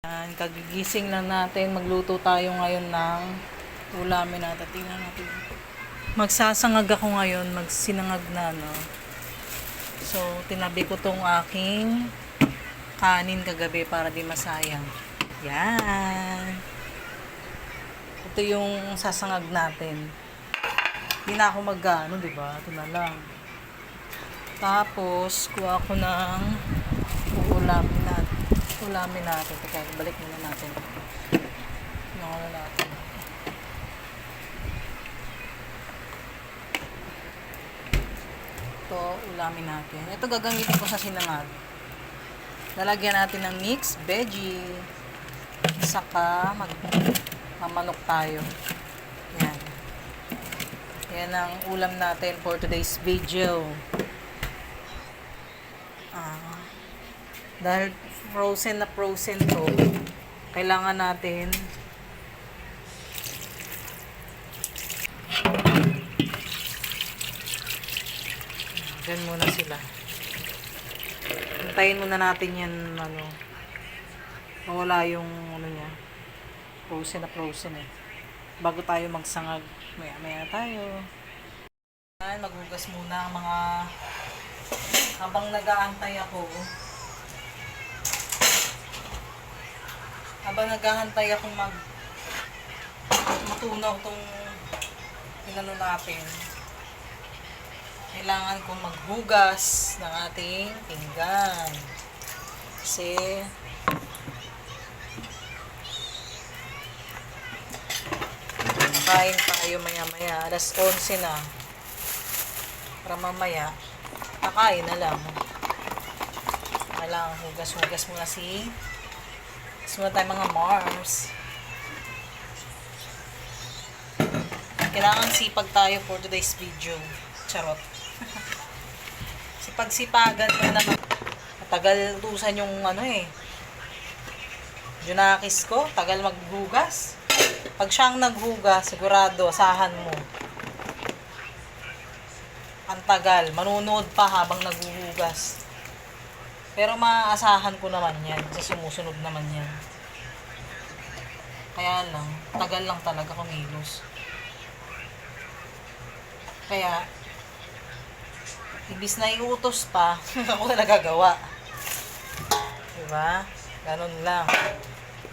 Yan, kagigising lang natin. Magluto tayo ngayon ng ulamin natin. Tingnan natin. Magsasangag ako ngayon. Magsinangag na, no? So, tinabi ko tong aking kanin kagabi para di masayang. Yan. Ito yung sasangag natin. Hindi na ako mag-ano, di ba? Ito na lang. Tapos, kuha ko ng uulamin natin. Ulamin natin. Teka, balik muna natin. Ano natin. Ito, ulamin natin. Ito gagamitin ko sa sinangag. Lalagyan natin ng mixed veggie. Saka mag mamanok tayo. Yan. Yan ang ulam natin for today's video. Ah, dahil frozen na frozen to, kailangan natin Diyan muna sila. Hintayin muna natin yan, ano, mawala yung, ano niya, frozen na frozen eh. Bago tayo magsangag, maya maya tayo. Maghugas muna ang mga, habang nag-aantay ako, habang nag-aantay ako mag, matunaw tong, pinano natin, kailangan kong maghugas ng ating pinggan. Kasi, Nakain tayo maya-maya. Alas 11 na. Para mamaya, nakain na lang. Kailangan hugas-hugas muna si Hugas muna tayo mga Mars. Kailangan sipag tayo for today's video. Charot. Sipag-sipagan mo na matagal tusan yung ano eh. Junakis ko, tagal maghugas. Pag siyang naghugas, sigurado, asahan mo. Ang tagal. Manunood pa habang naghuhugas. Pero maaasahan ko naman yan. Kasi sumusunod naman yan. Kaya lang, tagal lang talaga kumilos. Kaya, ibis na iutos pa, ako na nagagawa. Diba? Ganun lang.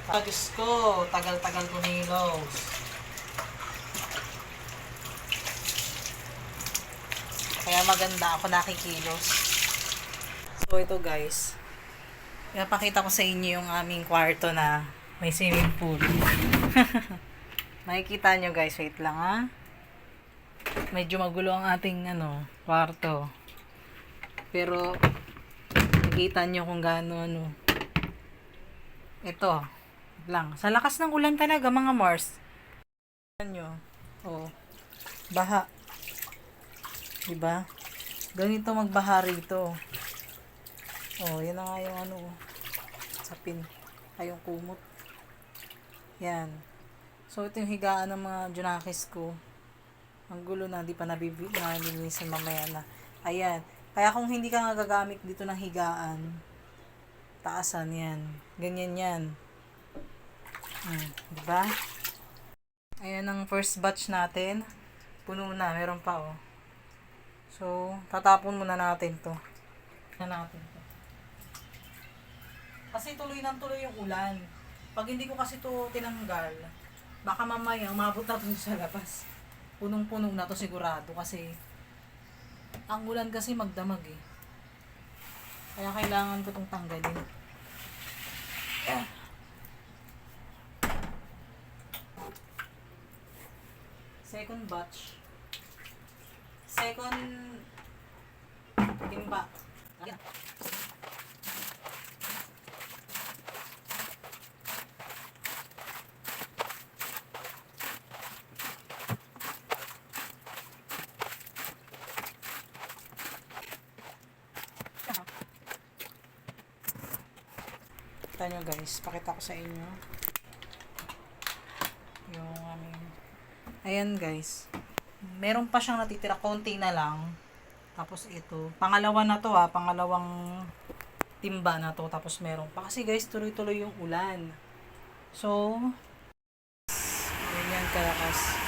Ah, Diyos ko, tagal-tagal kumilos. Kaya maganda ako nakikilos. So ito guys, pinapakita ko sa inyo yung aming kwarto na may swimming pool. Makikita nyo guys, wait lang ha. Medyo magulo ang ating ano, kwarto. Pero, nakikita nyo kung gaano ano. Ito, lang. Sa lakas ng ulan talaga mga Mars. Nyo. Oh. Baha. Diba? Ganito magbaha rito. Oh, yan na nga yung ano. Sapin. Ay, yung kumot. Yan. So, ito yung higaan ng mga junakis ko. Ang gulo na, hindi pa nabibi, nalilinisan mamaya na. Ayan. Kaya kung hindi ka nga dito ng higaan, taasan yan. Ganyan yan. Hmm, di ba? Ayan ang first batch natin. Puno na, meron pa oh. So, tatapon muna natin to. Na natin. Kasi tuloy nang tuloy yung ulan. Pag hindi ko kasi to tinanggal, baka mamaya umabot na to sa labas. Punong-punong na to sigurado kasi ang ulan kasi magdamag eh. Kaya kailangan ko tong tanggalin. Ah. Second batch. Second timba. Ayan. Kita nyo guys, pakita ko sa inyo. Yung aming... Ayan guys. Meron pa siyang natitira, konti na lang. Tapos ito. Pangalawa na to ha, pangalawang timba na to tapos meron pa. Kasi guys, tuloy-tuloy yung ulan. So, ganyan kalakas.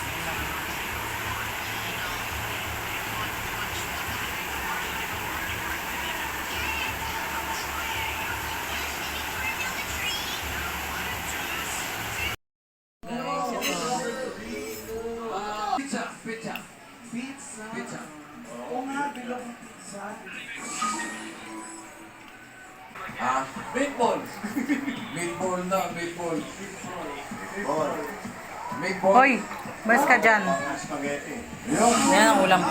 Ah, meatball. meatball na, meatball. Meatball. Meatball. Hoy, mas ka dyan. Spaghetti. Yan ang ulam